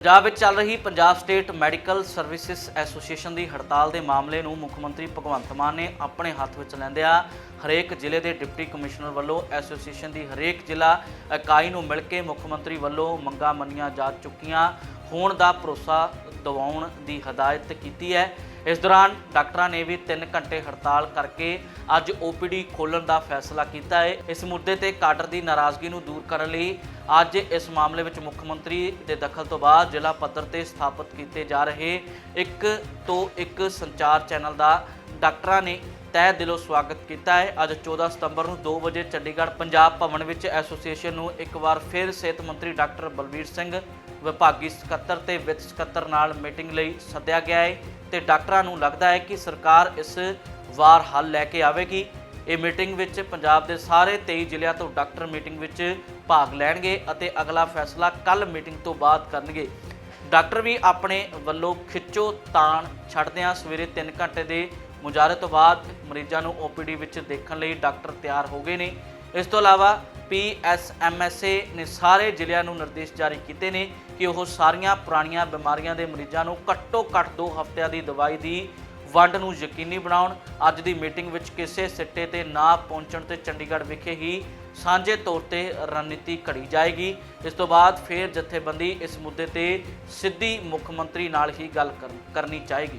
ਪੰਜਾਬ ਵਿੱਚ ਚੱਲ ਰਹੀ Punjab state medical services association ਦੀ ਹੜਤਾਲ ਦੇ ਮਾਮਲੇ ਨੂੰ ਮੁੱਖ ਮੰਤਰੀ ਭਗਵੰਤ ਮਾਨ ਨੇ ਆਪਣੇ ਹੱਥ ਵਿੱਚ ਲੈਂਦਿਆਂ ਹਰੇਕ ਜ਼ਿਲ੍ਹੇ ਦੇ ਡਿਪਟੀ ਕਮਿਸ਼ਨਰ ਵੱਲੋਂ ਐਸੋਸੀਏਸ਼ਨ ਦੀ ਹਰੇਕ ਜ਼ਿਲ੍ਹਾ ਇਕਾਈ ਨੂੰ ਮਿਲ ਕੇ ਮੁੱਖ ਮੰਤਰੀ ਵੱਲੋਂ ਮੰਗਾਂ ਮੰਨੀਆਂ ਜਾ ਚੁੱਕੀਆਂ। ਹੋਣ ਦਾ ਭਰੋਸਾ ਦਿਵਾਉਣ ਦੀ ਹਦਾਇਤ ਕੀਤੀ ਹੈ। ਇਸ ਦੌਰਾਨ ਡਾਕਟਰਾਂ ਨੇ ਵੀ 3 ਘੰਟੇ ਹੜਤਾਲ ਕਰਕੇ ਅੱਜ ਓਪੀਡੀ ਖੋਲ੍ਹਣ ਦਾ ਫੈਸਲਾ ਕੀਤਾ ਹੈ। ਇਸ ਮੁੱਦੇ ਤੇ ਕਾਡਰ ਦੀ ਨਾਰਾਜ਼ਗੀ ਨੂੰ ਦੂਰ ਕਰਨ ਲਈ ਅੱਜ ਇਸ ਮਾਮਲੇ ਵਿੱਚ ਮੁੱਖ ਮੰਤਰੀ ਦੇ ਦਖਲ ਤੋਂ ਬਾਅਦ ਜ਼ਿਲ੍ਹਾ ਪੱਧਰ ਤੇ ਸਥਾਪਿਤ ਕੀਤੇ ਜਾ ਰਹੇ ਇੱਕ ਤੋਂ ਇੱਕ ਸੰਚਾਰ ਚੈਨਲ ਦਾ ਡਾਕਟਰਾਂ ਨੇ ਤਹਿ ਦਿਲੋਂ ਸਵਾਗਤ ਕੀਤਾ ਹੈ। ਅੱਜ 14 ਸਤੰਬਰ ਨੂੰ 2 ਵਜੇ ਚੰਡੀਗੜ੍ਹ ਪੰਜਾਬ ਭਵਨ ਵਿੱਚ ਐਸੋਸੀਏਸ਼ਨ ਨੂੰ ਇੱਕ ਵਾਰ ਫਿਰ ਸਿਹਤ ਮੰਤਰੀ ਡਾਕਟਰ ਬਲਬੀਰ ਸਿੰਘ ਵਿਭਾਗੀ ਸਕੱਤਰ ਤੇ ਵਿੱਤ ਸਕੱਤਰ ਨਾਲ ਮੀਟਿੰਗ ਲਈ ਸੱਦਿਆ ਗਿਆ ਹੈ ਤੇ ਡਾਕਟਰਾਂ ਨੂੰ ਲੱਗਦਾ ਹੈ ਕਿ ਸਰਕਾਰ ਇਸ ਵਾਰ ਹੱਲ ਲੈ ਕੇ ਆਵੇਗੀ। ਇਹ ਮੀਟਿੰਗ ਵਿੱਚ ਪੰਜਾਬ ਦੇ ਸਾਰੇ 23 ਜ਼ਿਲ੍ਹਿਆਂ ਤੋਂ ਡਾਕਟਰ ਮੀਟਿੰਗ ਵਿੱਚ ਭਾਗ ਲੈਣਗੇ ਅਤੇ ਅਗਲਾ ਫੈਸਲਾ ਕੱਲ ਮੀਟਿੰਗ ਤੋਂ ਬਾਅਦ ਕਰਨਗੇ। ਡਾਕਟਰ ਵੀ ਆਪਣੇ ਵੱਲੋਂ ਖਿੱਚੋ ਤਾਣ ਛੱਡਦਿਆਂ ਸਵੇਰੇ 3 ਘੰਟੇ ਦੇ ਮੁਜ਼ਾਹਰੇ ਤੋਂ ਬਾਅਦ ਮਰੀਜ਼ਾਂ ਨੂੰ ਓਪੀਡੀ ਵਿੱਚ ਦੇਖਣ ਲਈ ਡਾਕਟਰ ਤਿਆਰ ਹੋ ਗਏ ਨੇ। ਇਸ ਤੋਂ ਇਲਾਵਾ ਪੀਐਸਐਮਐਸਏ ਨੇ ਸਾਰੇ ਜ਼ਿਲ੍ਹਿਆਂ ਨੂੰ ਨਿਰਦੇਸ਼ ਜਾਰੀ ਕੀਤੇ ਨੇ ਕਿ ਉਹ ਸਾਰੀਆਂ ਪੁਰਾਣੀਆਂ ਬਿਮਾਰੀਆਂ ਦੇ ਮਰੀਜ਼ਾਂ ਨੂੰ ਘੱਟੋ ਘੱਟ 2 ਹਫ਼ਤਿਆਂ ਦੀ ਦਵਾਈ ਦੀ ਵੰਡ ਨੂੰ ਯਕੀਨੀ ਬਣਾਉਣ। ਅੱਜ ਦੀ ਮੀਟਿੰਗ ਵਿੱਚ ਕਿਸੇ ਸਿੱਟੇ ਤੇ ਨਾ ਪਹੁੰਚਣ ਤੇ ਚੰਡੀਗੜ੍ਹ ਵਿਖੇ ਹੀ ਸਾਂਝੇ ਤੌਰ ਤੇ ਰਣਨੀਤੀ ਘੜੀ ਜਾਏਗੀ। ਇਸ ਤੋਂ ਬਾਅਦ ਫਿਰ ਜਥੇਬੰਦੀ ਇਸ ਮੁੱਦੇ ਤੇ ਸਿੱਧੀ ਮੁੱਖ ਮੰਤਰੀ ਨਾਲ ਹੀ ਗੱਲ ਕਰਨੀ ਚਾਹੇਗੀ।